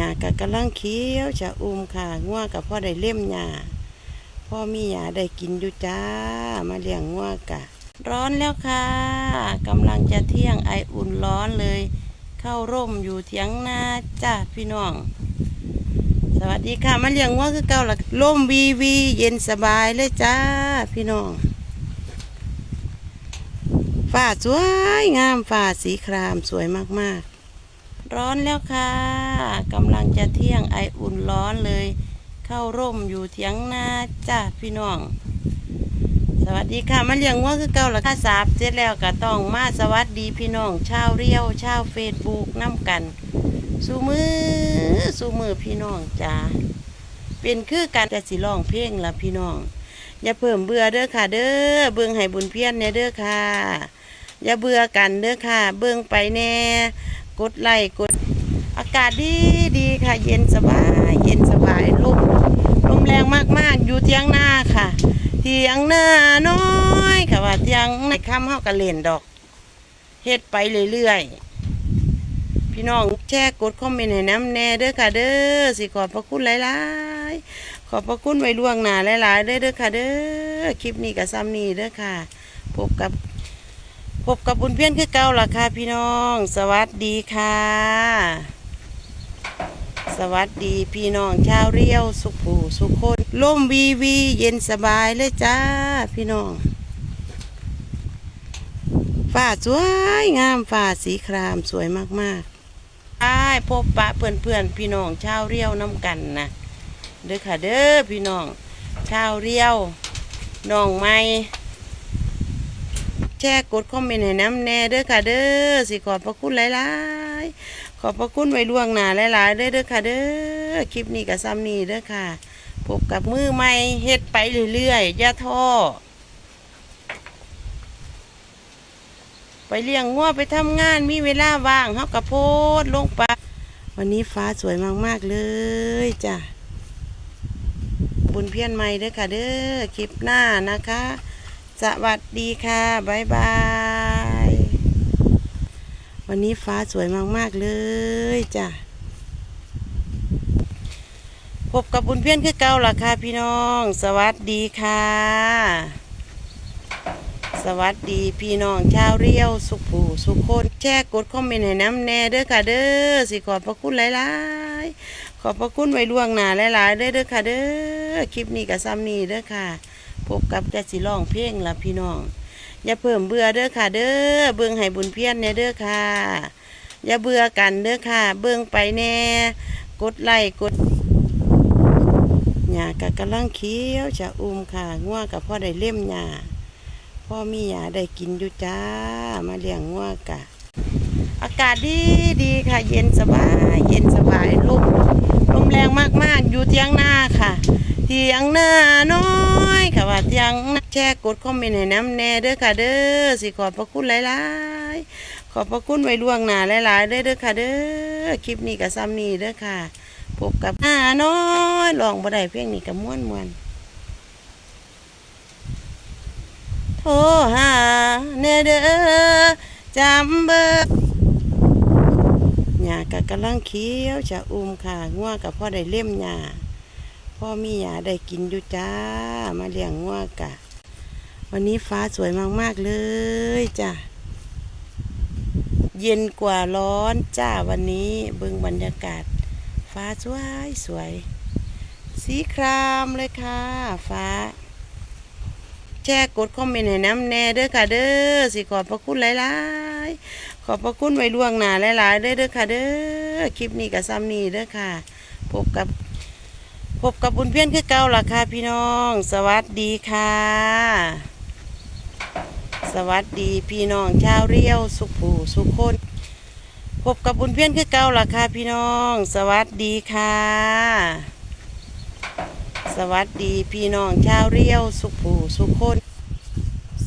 ญ้ากะกำลังเขียวจะอุ้มค่ะงัวกับพ่อได้เล่มหญ้าพ่อมีหญ้าได้กินอยู่จ้า มาเลี้ยงงัวกะ ร้อนแล้วค่ะกำลังจะเที่ยงไออุ่นร้อนเลย เข้าร่มอยู่เถียงนาจ้าพี่น้อง สวัสดีค่ะ มาเลี้ยงงัวคือเก่าละร่มวีวีเย็นสบายเลยจ้าพี่น้องฟ้าสวยงามฟ้าสีครามสวยมากๆ ร้อนแล้วค่ะกำลังจะเที่ยงไออุ่นร้อนเลย เข้าร่มอยู่เถียงนาจ้าพี่น้อง สวัสดีค่ะมาเลี้ยงงัวคือเก่าละค่ะสาบเสร็จแล้วก็ต้องมาสวัสดีพี่น้องชาวเรียวชาวเฟซบุ๊กน้ำกันสู้มือสู้มือพี่น้องจ้าเป็นคือการแต่สิร้องเพลงละพี่น้อง อย่าเพิ่มเบื่อเด้อค่ะ เด้อเบิ่งให้บุญเพี้ยรเนี่ยเด้อค่ะ อย่าเบื่อกันเด้อค่ะ เบิ่งไปแน่ กดไลค์กดอากาศดีดีค่ะ เย็นสบายเย็นสบายลมลมแรงมากๆ อยู่เทียงหน้าค่ะ เทียงหน้าน้อยค่ะว่าเทียงในค่ำเฮากระเล่นดอกเฮ็ดไปเรื่อยๆพี่น้องแชร์กดคอมเมนต์ให้น้ำแน่เด้อค่ะเด้อสิขอบพระคุณหลายๆขอบพระคุณไว้ล่วงหน้าหลายๆเด้อเด้อค่ะเด้อคลิปนี้กับซ้ำนี้เด้อค่ะพบกับ พบกับบุญเพียนคือเก่าล่ะค่ะพี่น้อง สวัสดีค่ะ สวัสดีพี่น้องชาวเรียวสุขผูสุขคนล่มวีวีเย็นสบายเลยจ้าพี่น้องฟ้าสวยงามฟ้าสีครามสวยมากๆอ้ายพบปะเพื่อนๆพี่น้องชาวเรียวน้ำกันนะเด้อค่ะเด้อพี่น้องชาวเรียวน้องไม้ แชร์กดคอมเมนต์ให้น้ำแน่เด้อค่ะ เด้อสิขอบพระคุณหลายๆ ขอบพระคุณไว้ล่วงหน้าหลายๆเด้อเด้อค่ะ เด้อคลิปนี้กับซ้ำนี้เด้อค่ะพบกับมือใหม่เฮ็ดไปเรื่อยๆย่าท้อไปเลี้ยงงัวไปทำงานมีเวลาว่างเฮากระโพดลงไปวันนี้ฟ้าสวยมาก ๆ เลยจ้ะบุญเพียนใหม่เด้อค่ะเด้อคลิปหน้านะคะ สวัสดีค่ะบ๊ายบายวันนี้ฟ้าสวยมาก ๆ เลยจ้ะพบกับบุญเพียนคือเก่าล่ะค่ะพี่น้อง สวัสดีค่ะ สวัสดีพี่น้องชาวเรียวสุขผู้สุขคนแชร์กดคอมเมนต์ให้น้ำแน่เด้อค่ะเด้อสิขอบพระคุณหลายๆขอบพระคุณไว้ล่วงหน้าหลายๆเด้อเด้อค่ะเด้อคลิปนี้กับซ้ำนี้เด้อค่ะ พบกับแต่สิร้องเพลงละพี่น้อง อย่าเพิ่มเบื่อเด้อค่ะ เด้อเบิ่งให้บุญเพียรเนี่ยเด้อค่ะ อย่าเบื่อกันเด้อค่ะ เบิ่งไปแน่กดไลค์กดหญ้ากะกำลังเขียวจะอุ้มค่ะงัวกับพ่อได้เล่มหญ้าพ่อมีหญ้าได้กินอยู่จ้า มาเลี้ยงงัวกะ อากาศดีดีค่ะ เย็นสบาย เย็นสบายลมลมแรงมากๆ อยู่เทียงหน้าค่ะ เทียงหน้าน้อยค่ะว่าเทียงแชร์กดคอมเมนต์ให้น้ำแน่เด้อค่ะเด้อสิขอบพระคุณหลายๆขอบพระคุณไว้ล่วงหน้าหลายๆเด้อเด้อค่ะเด้อคลิปนี้กับซ้ำนี้เด้อค่ะพบกับหน้าน้อยลองบ่ได้เพลงนี้กับม่วนมวนโทรหาแน่เด้อจำเบอร์หญ้ากะกำลังเขียวจะอุ้มค่ะงัวกับพ่อได้เล่มหญ้า พ่อมีหญ้าได้กินอยู่จ้า มาเลี้ยงงัวกะ วันนี้ฟ้าสวยมากๆเลยจ้ะ เย็นกว่าร้อนจ้าวันนี้เบิ่งบรรยากาศ ฟ้าสวยสวย สีครามเลยค่ะ ฟ้า แชร์กดคอมเมนต์ให้น้ำแน่เด้อค่ะเด้อสิขอบพระคุณหลายๆ ขอบพระคุณไว้ล่วงหน้าหลายๆเด้อเด้อค่ะเด้อคลิปนี้กับซ้ำนี้เด้อค่ะ พบกับ พบกับบุญเพียนคือเก่าล่ะค่ะพี่น้อง สวัสดีค่ะ สวัสดีพี่น้องชาวเรียวสุขผู้สุขคนพบกับบุญเพียนคือเก่าล่ะค่ะพี่น้อง สวัสดีค่ะ สวัสดีพี่น้องชาวเรียวสุขผู้สุขคน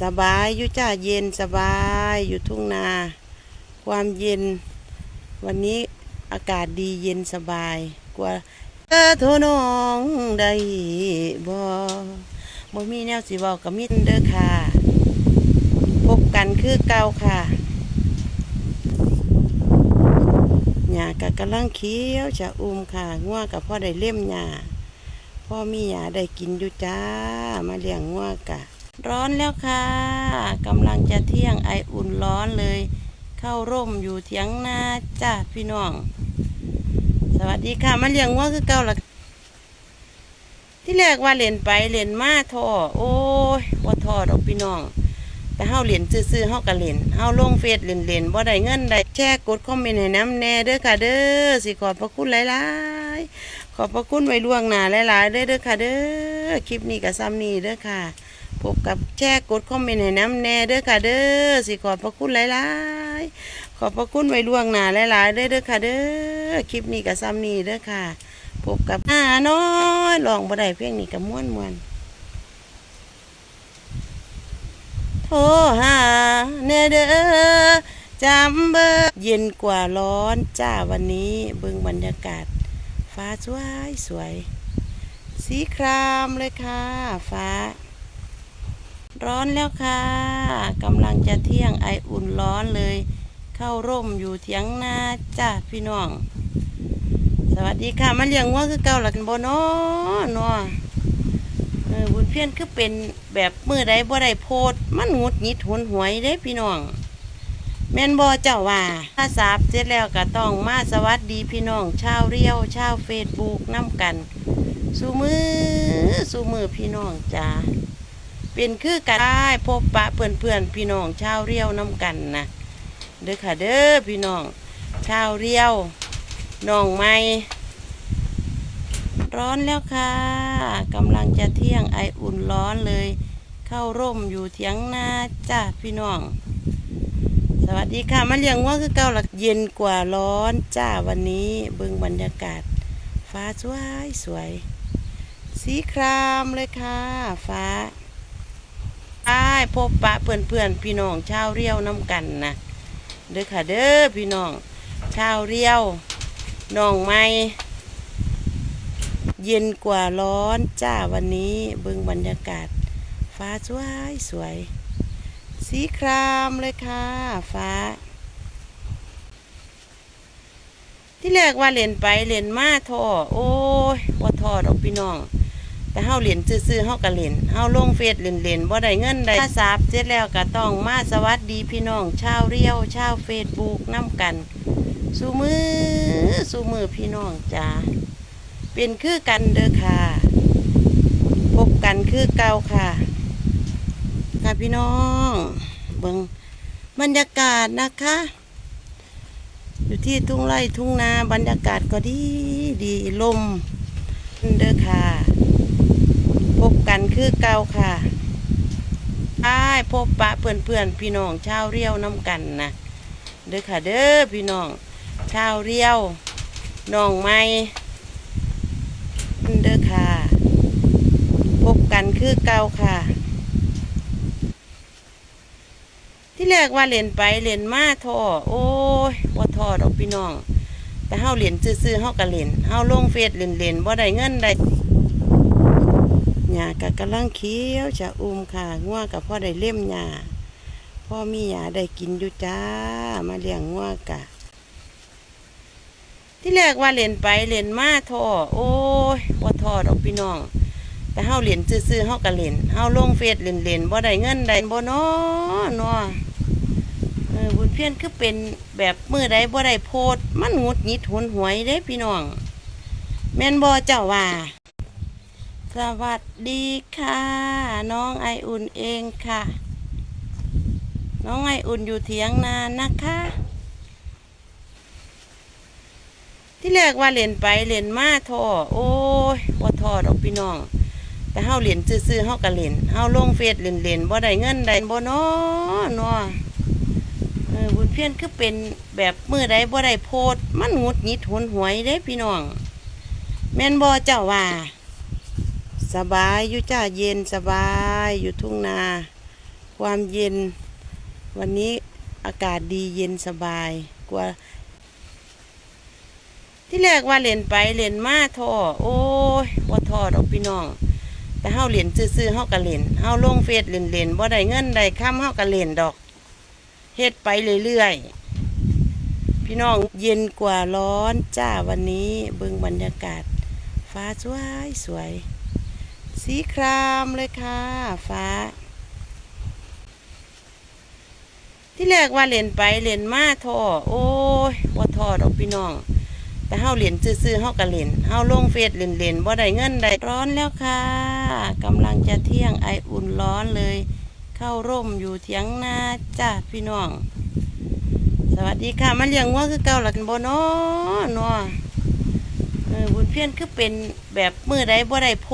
สบายอยู่จ้าเย็นสบายอยู่ทุ่งนา ความเย็น วันนี้อากาศดีเย็นสบายกว่า เออโทน้องได้บ่บ่มีแนวสิบอกกับมิตรเด้อค่ะ พบกันคือเก่าค่ะหญ้ากะกำลังเขียวจะอุ้มค่ะงัวกับพ่อได้เล่มหญ้าพ่อมีหญ้าได้กินอยู่จ้า มาเลี้ยงงัวกะ ร้อนแล้วค่ะกำลังจะเที่ยงไออุ่นร้อนเลย เข้าร่มอยู่เถียงนาจ้าพี่น้อง สวัสดีค่ะมาเลี้ยงงัวคือเก่าละที่แรกว่าเล่นไปเล่นมาท่อโอ้ยบ่ท่อดอกพี่น้อง แต่เฮาเล่นซื่อๆเฮาก็เล่นเฮาลงเฟซเล่นๆบ่ได้เงินได้แชร์กดคอมเมนต์ให้น้ำแน่เด้อค่ะเด้อสิขอบพระคุณหลายๆขอบพระคุณไว้ล่วงหน้าหลายๆเด้อเด้อค่ะเด้อคลิปนี้ก็ซ้ำนี้เด้อค่ะพบกับแชร์กดคอมเมนต์ให้น้ำแน่เด้อค่ะเด้อสิขอบพระคุณหลายๆ ขอบพระคุณไว้ล่วงหน้าหลายๆเด้อเด้อค่ะ เด้อคลิปนี้ก็ซ้ำนี้เด้อค่ะพบกับหน้าน้อยลองบ่ได้เพียงนี้ก็ม่วนม่วนๆโทรหาเนเด้อจำเบอร์เย็นกว่าร้อนจ้าวันนี้เบิ่งบรรยากาศ ฟ้าสวยสวย สีครามเลยค่ะ ฟ้า ร้อนแล้วค่ะกำลังจะเที่ยงไออุ่นร้อนเลย เข้าร่มอยู่เถียงนาจ้าพี่น้อง สวัสดีค่ะมาเลี้ยงวัวคือเก่าหลักบนาะเนาะเออบุญเพียนคือเป็นแบบมือใดบ่ได้โพด มันงุดหงิดหวนหวยเด้พี่น้อง แม่นบ่เจ้าว่าถ้าสาบเสร็จแล้วก็ต้องมาสวัสดีพี่น้องชาวเรียวชาวเฟซบุ๊กน้ำกันสู้มือสู้มือพี่น้องจ้าเป็นคือกันได้พบปะเพื่อนเพื่อนพี่น้องชาวเรียวน้ำกันนะ เด้อค่ะเด้อพี่น้องชาวเรียวน้องไม้ร้อนแล้วค่ะกำลังจะเที่ยงไออุ่นร้อนเลย เข้าร่มอยู่เถียงนาจ้าพี่น้อง สวัสดีค่ะมาเลี้ยงวัวคือเก่าหลักเย็นกว่าร้อนจ้าวันนี้เบิ่งบรรยากาศ ฟ้าสวยสวย สีครามเลยค่ะ ฟ้าได้พบปะเพื่อนเพื่อนพี่น้องชาวเรียวน้ำกันนะ เด้อค่ะเด้อพี่น้องชาวเรียวน้องไม้เย็นกว่าร้อนจ้าวันนี้เบิ่งบรรยากาศ ฟ้าสวยสวย สีครามเลยค่ะ ฟ้า ที่แรกว่าเล่นไปเล่นมาท่อโอ้ยบ่ท่อดอกพี่น้อง แต่เฮาเล่นซื่อๆเฮาก็เล่นเฮาลงเฟซเล่นๆบ่ได้เงินได้ถ้าสาบเสร็จแล้วก็ต้องมาสวัสดีพี่น้องชาวเรียวชาวเฟซบุ๊กน้ำกันสู้มือสู้มือพี่น้องจ้าเป็นคือกันเด้อค่ะ พบกันคือเก่าค่ะค่ะพี่น้องเบิงบรรยากาศนะคะ อยู่ที่ทุ่งไร่ทุ่งนาบรรยากาศก็ดีดีลมเด้อค่ะ กันคือเก่าค่ะใช่พบปะเพื่อนเพื่อนพี่น้องชาวเรียวน้ำกันนะเด้อค่ะเด้อพี่น้องชาวเรียวน้องไม้เด้อค่ะ พบกันคือเก่าค่ะ ที่แรกว่าเล่นไปเล่นมาท่อโอ้ยบ่ท่อดอกพี่น้อง แต่เฮาเล่นซื่อๆเฮาก็เล่นเฮาลงเฟซเล่นๆบ่ได้เงินได้ หญ้ากะกำลังเขียวจะอุ้มค่ะงัวกับพ่อได้เล่มหญ้าพ่อมีหญ้าได้กินอยู่จ้า มาเลี้ยงงัวกะ ที่แรกว่าเล่นไปเล่นมาท่อโอ้ยบ่ท่อดอกพี่น้อง แต่เฮาเล่นซื่อๆเฮาก็เล่นเฮาลงเฟซเล่นๆบ่ได้เงินได้บ่นาะเนาะเออบุญเพียนคือเป็นแบบมือใดบ่ได้โพด มันงุดหงิดหวนหวยเด้พี่น้อง แม่นบ่เจ้าว่า สวัสดีค่ะ น้องไออุ่นเองค่ะ น้องไออุ่นอยู่เถียงนานะคะ ที่แรกว่าเล่นไปเล่นมาทอโอ้ยบ่ทอดอกพี่น้อง แต่เฮาเล่นซื่อๆเฮาก็เล่นเฮาลงเฟซเล่นๆบ่ได้เงินได้บ่เนาะเนาะเออบุญเพียนคือเป็นแบบมือใดบ่ได้โพดมันหงุดหงิดหนหวยเด้พี่น้อง แม่นบ่เจ้าว่า สบายอยู่จ้าเย็นสบายอยู่ทุ่งนา ความเย็น วันนี้อากาศดีเย็นสบายกว่า ที่แรกว่าเล่นไปเล่นมาท่อโอ้ยบ่ท่อดอกพี่น้อง แต่เฮาเล่นซื่อๆเฮาก็เล่นเฮาลงเฟซเล่นๆบ่ได้เงินได้ค่ำเฮาก็เล่นดอกเฮ็ดไปเรื่อยๆพี่น้องเย็นกว่าร้อนจ้าวันนี้เบิ่งบรรยากาศ ฟ้าสวยสวย สีครามเลยค่ะ ฟ้า ที่แรกว่าเล่นไปเล่นมาท่อโอ้ยบ่ท่อดอกพี่น้องแต่เฮาเล่นซื่อๆเฮาก็เล่นเฮาลงเฟซเล่นๆบ่ได้เงินได้ร้อนแล้วค่ะกำลังจะเที่ยงไออุ่นร้อนเลย เข้าร่มอยู่เถียงนาจ้าพี่น้อง สวัสดีค่ะมาเลี้ยงวัวคือเก่าหลักันบ่เนาะเนาะเออบุญเพียนคือเป็นแบบมือใดบ่ได้โพ